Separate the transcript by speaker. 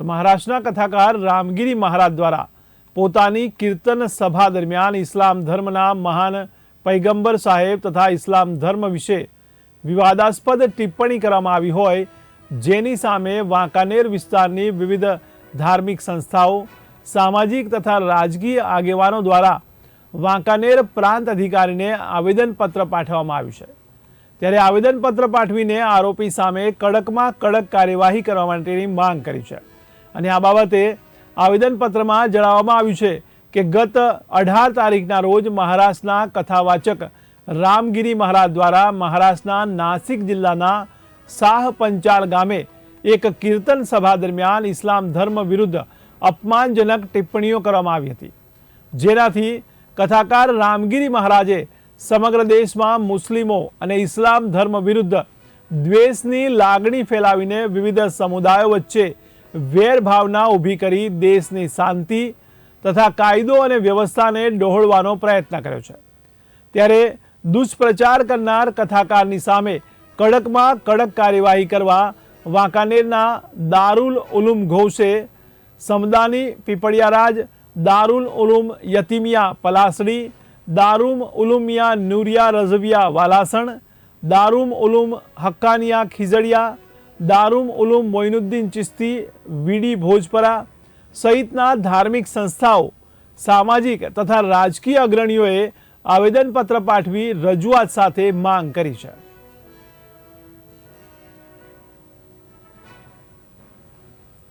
Speaker 1: તો મહારાષ્ટ્રના કથાકાર રામગીરી મહારાજ દ્વારા પોતાની કીર્તન સભા દરમિયાન ઇસ્લામ ધર્મના મહાન પૈગંબર સાહેબ તથા ઇસ્લામ ધર્મ વિશે વિવાદાસ્પદ ટિપ્પણી કરવામાં આવી હોય, જેની સામે વાંકાનેર વિસ્તારની વિવિધ ધાર્મિક સંસ્થાઓ, સામાજિક તથા રાજકીય આગેવાનો દ્વારા વાંકાનેર પ્રાંત અધિકારીને આવેદનપત્ર પાઠવવામાં આવ્યું છે. ત્યારે આવેદનપત્ર પાઠવીને આરોપી સામે કડકમાં કડક કાર્યવાહી કરવા માટેની માંગ કરી છે. અને આ બાબતે આવેદનપત્રમાં જણાવવામાં આવ્યું છે કે ગત અઢાર તારીખના રોજ મહારાષ્ટ્રના કથાવાચક રામગીરી મહારાજ દ્વારા મહારાષ્ટ્રના નાસિક જિલ્લાના શાહ પંચાળ ગામે એક કીર્તન સભા દરમિયાન ઇસ્લામ ધર્મ વિરુદ્ધ અપમાનજનક ટિપ્પણીઓ કરવામાં આવી હતી. જેનાથી કથાકાર રામગીરી મહારાજે સમગ્ર દેશમાં મુસ્લિમો અને ઇસ્લામ ધર્મ વિરુદ્ધ દ્વેષની લાગણી ફેલાવીને વિવિધ સમુદાયો વચ્ચે વેરભાવના ઊભી કરી દેશની શાંતિ તથા કાયદો અને વ્યવસ્થાને ડહોળવાનો પ્રયત્ન કર્યો છે. ત્યારે દુષ્પ્રચાર કરનાર કથાકારની સામે કડકમાં કડક કાર્યવાહી કરવા વાંકાનેરના દારૂલ ઉલુમ ઘોષે સમદાની પીપળિયારાજ, દારૂલ ઉલુમ યતીમિયા પલાસડી, દારૂમ ઉલુમિયા નુરિયા રઝવિયા વાલાસણ, દારૂમ ઉલુમ હક્કાનિયા ખીજડિયા દારૂમ ઉલુમ મોઇનુદ્દીન ચિસ્તી વીડી ભોજપરા સહિતના ધાર્મિક સંસ્થાઓ, સામાજિક તથા રાજકીય અગ્રણીઓએ આવેદનપત્ર પાઠવી રજૂઆત સાથે માંગ કરી છે.